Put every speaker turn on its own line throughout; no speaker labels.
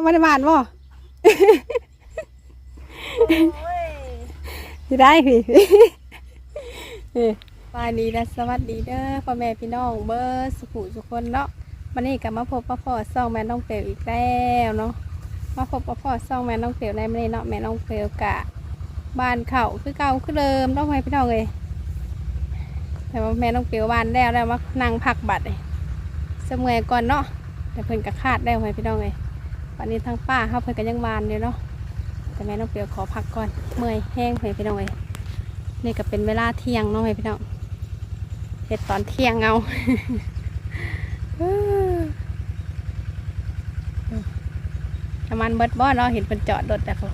เอามาในบ้านบ่
โอ้ย
สิได้พี่เอ้ยสวัสดีและสวัสดีเด้อพ่อแม่พี่น้องเบอร์สุขุสุกคนเนาะวันนี้ก็มาพบป้าพ่อซ่องแม่น้องเปลวอีกแล้วเนาะมาพบป้าพ่อซ่องแม่น้องเปลวในมื้อนี้เนาะแม่น้องเปลวกะบ้านเขาคือเก่าคือเดิมต้องไปพี่น้องเลยแต่ว่าแม่น้องเปลวบ้านแล้วแล้วมานั่งพักบัตรเลยเสมอก่อนเนาะแต่เพิ่นกะคาดได้ไว้พี่น้องเลย วันนี้ทั้งป้าเขาเพิ่นก็ยังบานอยู่เนาะแต่แม่น้องเปียวขอพักก่อนเมื่อยแห้งเลยพี่น้องเอ้ยนี่ก็เป็นเวลาเที่ยงเนาะพี่น้องเห็ดตอนเที่ยงเอาน้ำมันเบิดบ่เนาะเห็นเป็นจอดรถแต่พอ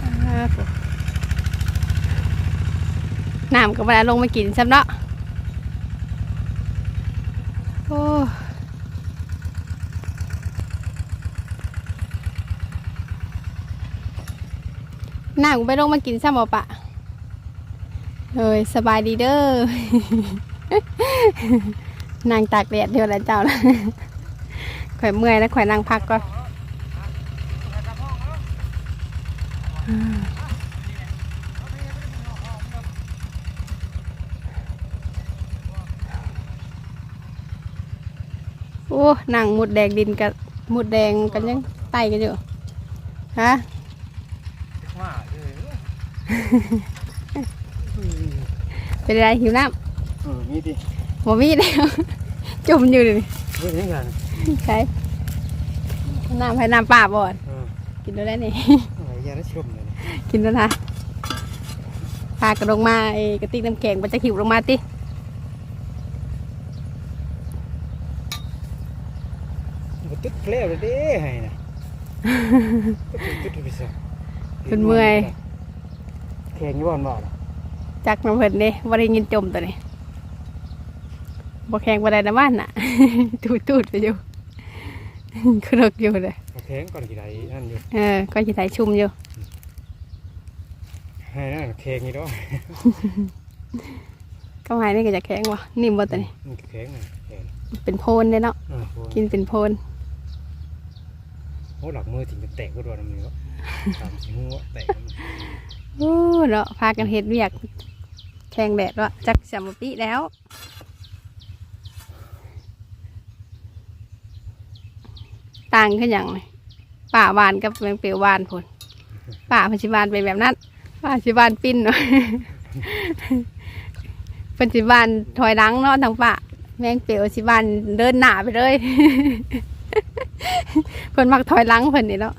อ่าน้ำก็มาลงมากินซ้ำเนาะโอ้ นั่งไปลงมากินซ้ำบ่ปะเฮ้ยสบายดีเด้อนั่งตากแดดเดียวแล้วเจ้าละข่อยเมื่อยแล้วข่อยนั่งพักก่อนโอ้นั่งหมุดแดงดินกับหมุดแดงกันยังไต่กันอยู่ฮะ
เป็
นไรหิวน้
เออมีดิำ
บ่มีแล้วจมอยู่เลย
เรื่องนี้กัน
ใช่น้ำให้น้ำป่าบ่อน
เออ
กินได้แล้วนี่
อะไรยาได้ชมเลย
กินแล้วนะพากระลงมาไอ้กระติกน้ำแข็งมันจะหิวลงมาติ
มันตึ๊ดเกลียวเลยเด้ให้นะตึ๊ดตึ๊ดไปซะ แข่งยี่บ้านบ่ล่ะ
จักน้ำเพิ่นเด้บ่ได้ยินจมตัวนี้บ่แข็งบ่ได้น้ำมันน่ะ ตูดตูดไปอยู่ครกอยู่เลย
แข่งก่อนกี่ไรนั่นอยู่
เออก็จะไถชุ่มอยู่
ให้นั่นแข่งนี่ด้วย
ก็หายนี่ก็จะแข็งวะนิ่มบ่ตัวนี้
มันแข่งอะแข่ง
เป็นโพนเด้เนาะ
อ่า
กินเป็นโพน
โอ้หลักมือถึงจะแตกก็โดนมันก็ตามสิหัวแตก
โอ้เนาะพากันเฮ็ดเวียกแข่งแดดวะจักสามปีแล้วต่างขึ้นอย่างเลยป่าวานกับแมงเปียววานพนป่าพันธิบานเป็นแบบนั้นป่าพันธิบานปิ้นเนาะพันธิบานถอยหลังเนาะทางป่าแมงเปียวสิบานเดินหนาไปเลยเพิ่นมักถอยหลังเพิ่นนี่เนาะ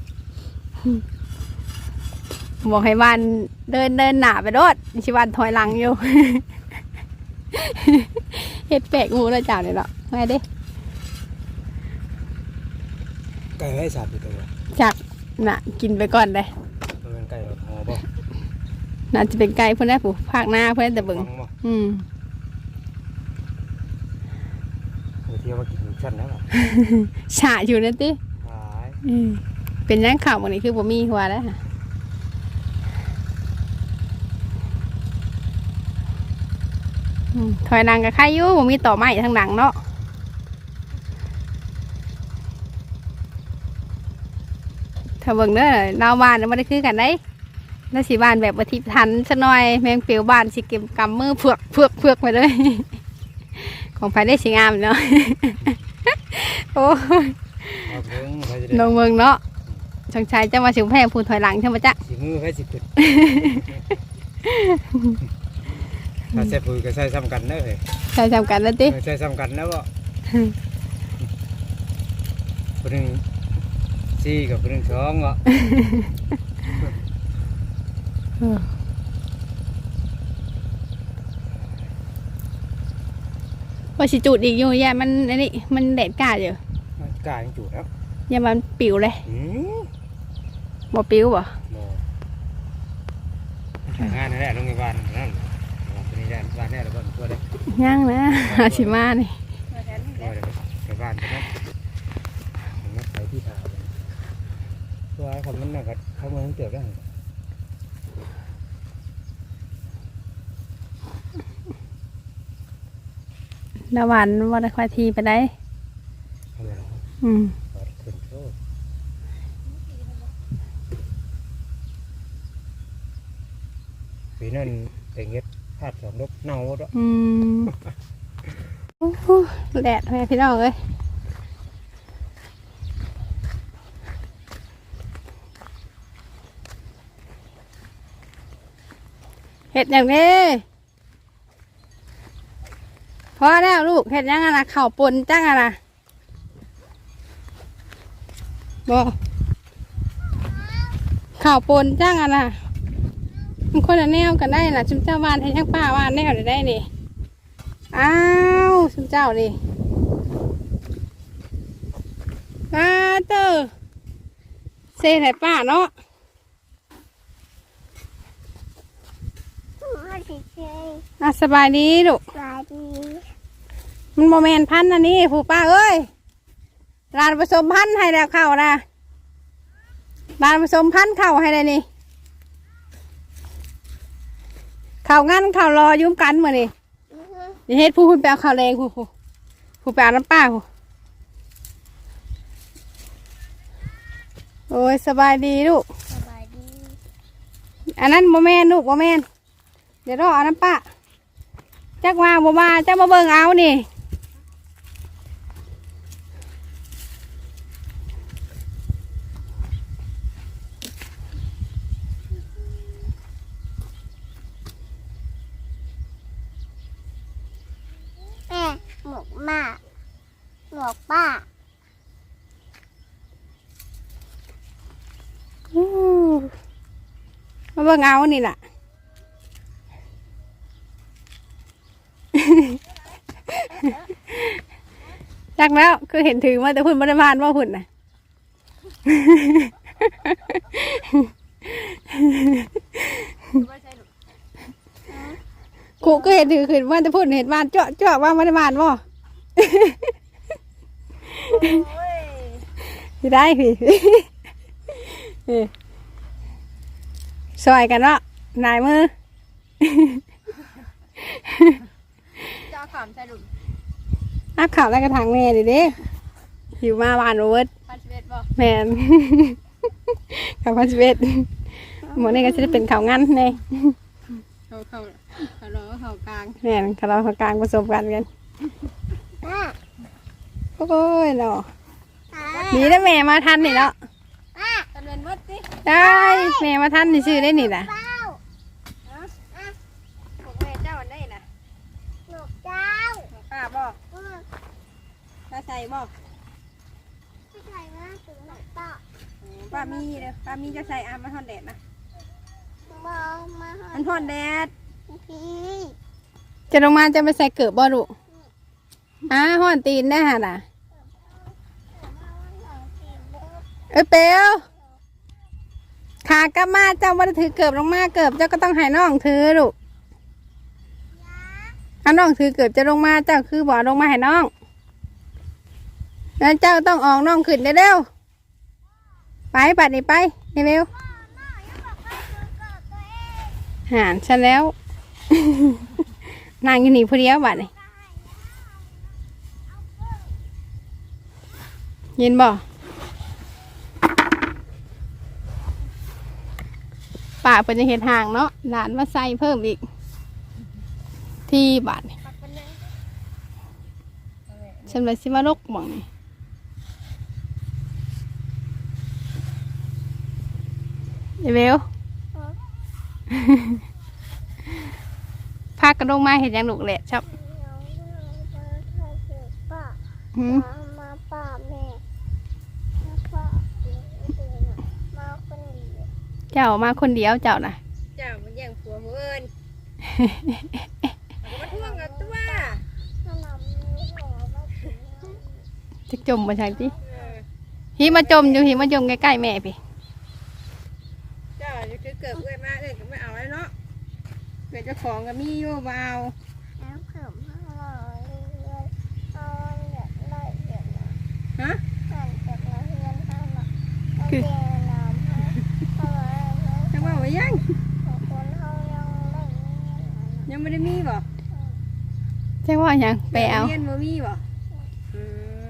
บอกให้บ้านเดินเดินหน้าไปโดดชิวันถอยหลังอยู่เฮ็ดแปลกหมูแล้วเจ้าเนี่ยเนาะไงเด้
ไก่ให้สัตว์อยู่ตัว
จักน่ะ กินไปก่อนเลย
มันเป็นไก่หอบ่
น่าจะเป็นไก่เพื่อนได้ผู้ภาคหน้าเพื่อนแต่เบิ่ง
ฟังบ่
อืม
เดี๋ยวเที่ยวมากินชั้นแล้วล่ะ
ฉะอยู่นั่นติ
หาย
อืมเป็นยังข่าววันนี้คือบ่มีหัวแล้วค่ะอืม ถอยหลังกับใครอยู่บ่มีต่อไม้ทางหลังเนาะถ้าเบิ่งเด้อดาวบ้านน่ะบ่ได้คือกันได้แล้วสิบ้านแบบบ่ทิทันซะหน่อย แมงเปียวบ้านสิเก็บกำมือเพือกเพือกเพือกไปเลย ของภายได้สิงามเนาะโอ้ย
เอาเพิ่งไปจะได้
ลงเมืองเนาะช่างชายจะมาสิวแพงพูนถอยหลังใช่ไหมจ๊ะ
สีมือให้สิขึ้น ถ้าใส่ปุ๋ยก็ใส่ซ้ำกันเด้อเฮ้ย
ใช่จำกันแล้วติ
ใส่ซ้ำกันแล้วบ่คนหนึ่งสี่กับคนหนึ่งสองบ่
ว่าสิจูดอีกอยู่อย่ามันอันนี้มันแดดกล้าอยู่
กล้ายังจุดแล้ว
อย่ามันปิวเลย
อืม
บ่ปิวบ่
บ่ทำงานนั่นแหละโรงพยาบาลนั่นคนนี้ไยั
ย่างนะอาชิมานี่
ตัวเด็กไปบ้านนะผที่ถาวรตัวผมมันหนักเข้ามาทั้งเตือกได้
ดาวันว่าได้ควายทีไปได้อืม
ปีนนั่นเป็นเงี้าดสองลบเน่าดแล้ว
อืมโอ้โหแดดแม่พี่น้องเอ้ยเห็ดอย่างนี้พอแล้วลูกเห็ดยังไงนะเข่าวปนจังอะนะบอข่าวปนจังอะนะ มันคนละแนวกันได้นะชุมเจ้าวานให้ยังป้าวานแนวได้ได้นี่อ้าวชุมเจ้านี่มาเตอร์เซ่ไหนป้าเนาะ
มาเฉย
อะสบายดีลูก
ๆสวัสดี
มันโมเมนพันธุ์อันนี้ผู้ป้าเอ้ยร้านผสมพันธุ์ให้แล้วเข้านะร้านผสมพันธุ์เข้าให้เลยนี่เข้างั้นเข้ารอยุ่มกันมือนี่
อื้อหือ
อย่าเฮ็ดผู้คุณแปลข้าวแรงผู้ผู้ผู้แปลน้ำป้าผู้โอ้ยสบายดีลูก
สบายดี
อันนั้นโมแมนลูกโมแมนเดี๋ยวรอเอาน้ำป้าจักว่าโมมาจักมาเบิ่งเอานี่
แม่หมวกมา หมวกป้า
อู้มาเบิ่งเอานี่ล่ะจักแล้วคือเห็นถือมาแต่พุ่นบริบาลว่าพุ่นน่ะกูก็เห็นถือขึ้นว่าแต่พุ่นเห็นบานเจาะเจาะว่าบริบาลว่า สิได้พี่เออซอยกันเนาะนายมือ
เจ้าขำใช่หลุม
อักข่าวแล้วกระถางแม่ดิเด้หิวมาบานโอเวิร์ด
พันสิบเอ็ดบ่
แมนข่าวพันสิบเอ็ดหมดนี่ก็จะได้เป็นข่าวงั้นแน่
เขาเขาเขารอเขากลาง
แม่นข่าวเราข่าวกลางผสมกันกัน
ป้า
โอ้ยเนาะ
ป้า
หนีได้แม่มาทันนี่เนาะ
ป้า
ตะเวนมดสิ
ได้แม่มาทันนี่ชื่อได้นี่นะ
เป้า
ผมแม่เจ้าอันได้นะ
หมวกเจ้า
ของป้าบ่
อืม
ป้าใส่บ่
ผู้ชายมาถึงหมวกป้า
ป้ามีเด้อป้ามีเจะใส่อามันทอนแดดนะ
มองมาหา
มันทอนแดด
พี่
จะลงมาจะไปใส่เกือบบ่ลูก อ้าห้อนตีนได้ห่ะน่ะเอ้ยเปียวขากลับมาเจ้าว่าถือเกือบลงมาเกือบเจ้าก็ต้องให้น้องถือลูกถ้าน้องถือเกือบจะลงมาเจ้าคือบ่ลงมาให้น้องแล้วเจ้าต้องออกน้องขึ้นเร็วไปปัดนี่ไปเร็วหานฉันแล้วนางอยู่นี่ผู้เดียวบัดนี่ ยินบ่ป่าเป็นจะเห็ดห่างเนาะหลานมาใส่เพิ่มอีก ที่บาทนี่ฉันไปสิมาลกหมองนี่เดี๋ยวเบลพากระดงมาเห็นยังหนุกแหละชอบ
เจ้า
มาคนเดียวเจ้านะ
เจ้ามันแย่งผัวมืออื่นมาท่วงกับตัว
ถ้ามามีหัวมาถึง
จะจมมาใช่จิ
เออ
หิมาจมอยู่หิมาจมใกล้ๆแม่พี่
เจ้าจะคือเกิดเอ้ยมาเอ้ยก็ไม่เอาแล้วเนาะเกิดเจ้าของก็มีอยู่บ่เอา
แล้วเพิ่มห้าร้อยเรื่อยๆเอาเดือดร้อยเดือดนะ
ฮะ
สั่นจากละเฮือนห้าหลักเอาเตียงน้ำให้เอาไว้ให้
จะว่าไว้ยัง
ของคนเขายังไม่มีเงินนะ
ยังไม่ได้มีบ่
ใช่ว่า หยังไปเอา
เรียนบ่มีบ่อืม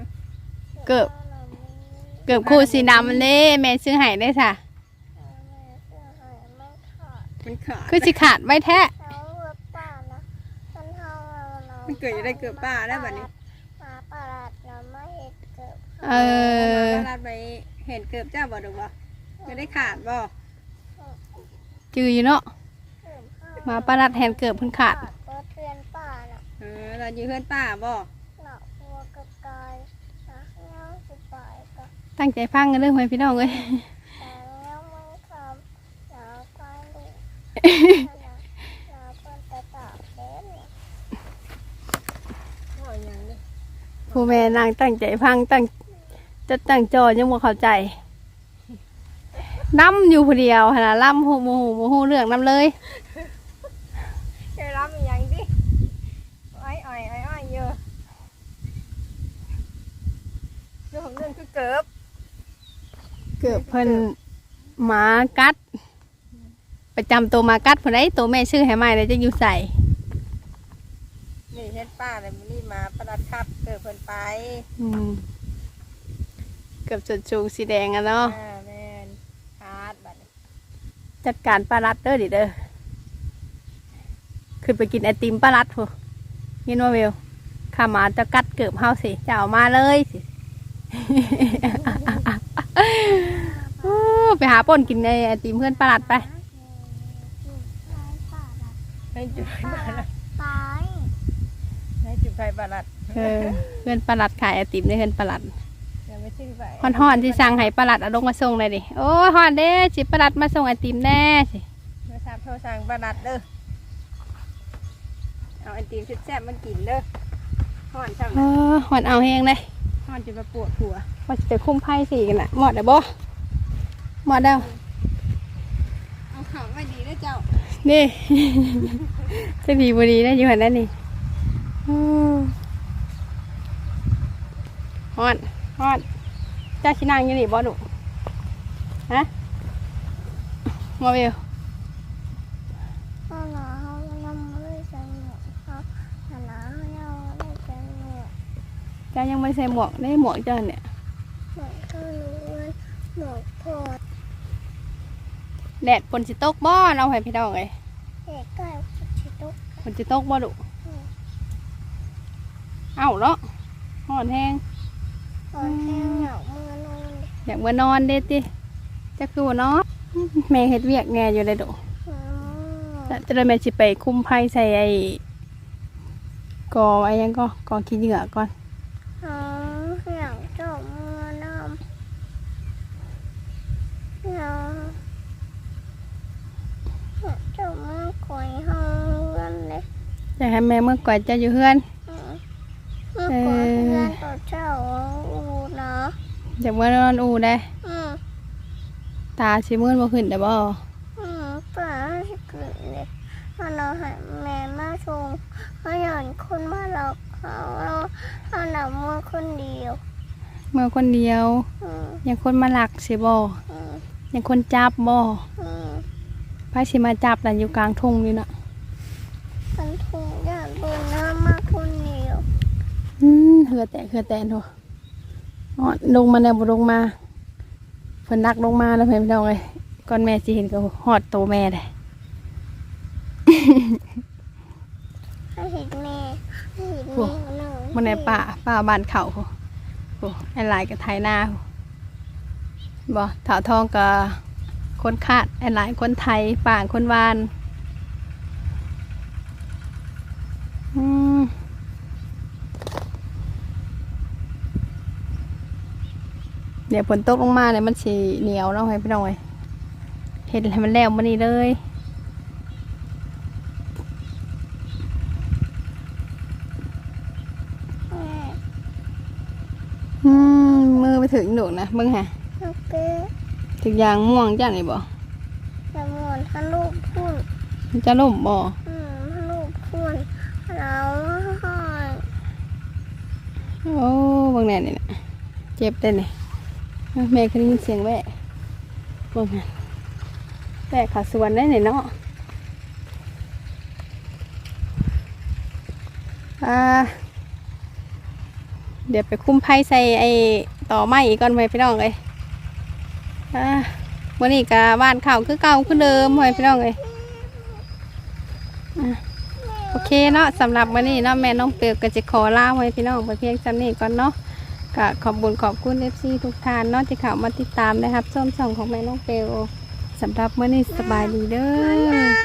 เกือบเกือบคู่สีดำมันเด้แม่ซื้อให้ได้ค่ะ
แม่เสื้อหายไม่ขาด
มันขาด
คือสิขาดไว้แท้
แล้วเกือบป่านะมันเฮาเรา
มันเกิดอยู่ได้เกือบป้าแล้วบัดนี้
หมาป่าลัดเราไม่เห็นเกือบ
เออ
มาลาดไปเห็นเกือบเจ้าบ่ดูบ่จะได้ขาดบ่
จืออยู่เนาะ
เกือบห้า
หมาปลารัดแหนเกิบเพิ่นขาด
ก็เทือนป่าน่ะ
เออเราอยู่เพื่อนป้าบ่
หนักหัวกระกายนะเงาสบายก็
ตั้งใจฟังกันเด้อพ่อพี่น้องเอ้ย
แต่เงาไม่คำหนาวไปเลยหนาวเพิ่นแต่ตากแดดเนี่ย
บ่ยังเด้อ
ผู้แม่นางตั้งใจฟังตั้งจะตั้งจอยังบ่เข้าใจน้ำอยู่ผู้เดียวหั่นน่ะล่ำหูโมโหโมโหเรื่องน้ำเลย
แกรับอีหยังดิอ้อยอ้อยอ้อยอ้อยเยอะเรื่องของ เรื่องคือเกือบ
เกือบเพิ่นหมากัด ประจำตัวหมากัดผู้ใดตัวแม่ชื่อให้ใหม่เลยจะอยู่ใส่
นี่เฮ็ดป้าเลยมันนี่มาประดัดครับ เกิดเพิ่นไป
อืมเกือบจุดชูงสีแดงอะเนาะ
อ่าแม่นขาดบัดนี้
จัดการปลารัดเด้อดิเด้อขึ้นไปกินไอติมปลารัดพอยินว่าเวลข้าหมาจะกัดเกือบเฮาสิจะเอามาเลยสิอู้ ไปหาป่นกินในไอติมเพื่อนปลารัดไป
ให้จุดไฟประหลัด
ตาย
ให้จุดไฟประหลัด
เออเพื่อนปลารัดขายไอติมในเพื่อนปลารัด
อย่าไม่ชื่อไป
ฮอนฮอนๆที่สั่งให้ปลารัดเอาลงมาส่งเลยดิโอ้ยฮอนเด้สิปลารัดมาส่งไอติมแน่สิ
เมื่อทราบโทรสั่งประหลัดเด้อเอาไอติมแซ่บๆมากินเด้อห่อนช่ำ
เอ
นะ
อฮอนเอาแห้งเลย
ห่อนจะมาปวดหัว
ว่าจะไปคุ้มไพ่สีกันนะหมดเด้อบ่หมดเด้อ
เอาข่าวไว้ดีนะเจ้า
นี่ จะดีบดีนะอยู่หันนั่นนี่อืมฮอนฮอนเจ้าชินางอยู่นี่บ่ดุฮะมาเวล
ถ้าหนาวเขานำไม่ได้ใส่หมวกเขาถ้าหนาวเขายังไม่ได้ใส่หมวก
เจ้ายังไม่ใส่หมวกได้หมวกเจ้าเนี่ย
หมวกก็รู้ว่าหมวกพอด
แดดฝนสิตกบ่เราให้พี่น้องเลย
เด็กใกล้ชิตก
ฝนสิตกบ่ดุเอ้าเนาะฮอนแห้ง
ตอนแค่เหงามือนอน
อยากมานอนเด้ติจะคือว่านอนแม่เฮ็ดเวียกแง่อยู่เลยดุจะได้แม่สิไปคุ้มไพ่ใส่ไอ้กอไอ้ยังก็กอขี้เหงื่อก่อน
อ๋อเหงาจบมือนอนเหงาเหงาจบมือคอยห้องเงินเลย
อยากให้แม่เมื่อก่อนเจะอยู่เฮือน
เมื่อก่อนเพื่อนตัวเจ้าอูเนาะ
อยากเมื่อนอนอูได้
อืม
ตาชิมืดบ่ขึ้นแต่บ่
อืมป่าที่เกิดเลยพอเราหันแม่มาชงเขาหย่อนคนมาหลอกเขาเรา เขาหนับมือคนเดียว
เมื่อคนเดียว
อืม
ยังคนมาหลักสิบ่
อืม
ยังคนจับบ่
อืม
ไผสิมาจับนั่นอยู่กลางทุ่งนี่น่ะ
มันถูกหย่อนบนน้ำมาคนเดียว
อืมเหือแตกเหือแตกโทอ๋อลงมาแล้วบ่ลงมาเพิ่นนักลงมาแล้วเพิ่นพี่น้องเอ้ยก่อนแม่สิเห็นก็ฮอดโตแม่ได้
ให้เห็นแม่ให้เห็นแม่ หน่อย
มันในป่าป่าบ้านเขาโอ้ไอ้ลายกับไทยนาบ่ถาวทองกับคนคาดไอ้หลายคนไทยป่างคนวานอืมเดี๋ยวฝนตกลงมาเนี่ยมันสีเหนียวเนาะให้พี่น้องเอ้ยเห็นให้มันแล้วมันนี่เลย
แม่
อื มมือไปถึงหนูนะมึงฮะ
โอเค
ถึงยางม่วงจ้าไหนบ่
จะมวนฮัลโหลพูด
มันจะล่มบ่
อืมฮัลโหลพูดแล้วให้
โอ้บางแน่นี่นะเจ็บได้เนี่ยแม่เคยได้ยินเสียงแว่บางแน่แว่ขาสวนได้เนี่ยเนาะอ่าเดี๋ยวไปคุ้มไพ่ใส่ไอ้ ต่อไม้อีกก่อนไปพี่น้องเลยวันนี้กะบ้านข่าวคือเก่าคือเดิมไปพี่น้องเลยโอเคเนาะสำหรับวันนี้เนาะแม่น้องเปียวก็จะขอลาไว้พี่น้องไปเพียงจำนี้ก่อนเนาะก็ขอบบุญขอบคุณเอฟซีทุกท่านเนาะที่เข้ามาติดตามนะครับชมช่องของแม่น้องเปียวสำหรับวันนี้สบายดีเด้อ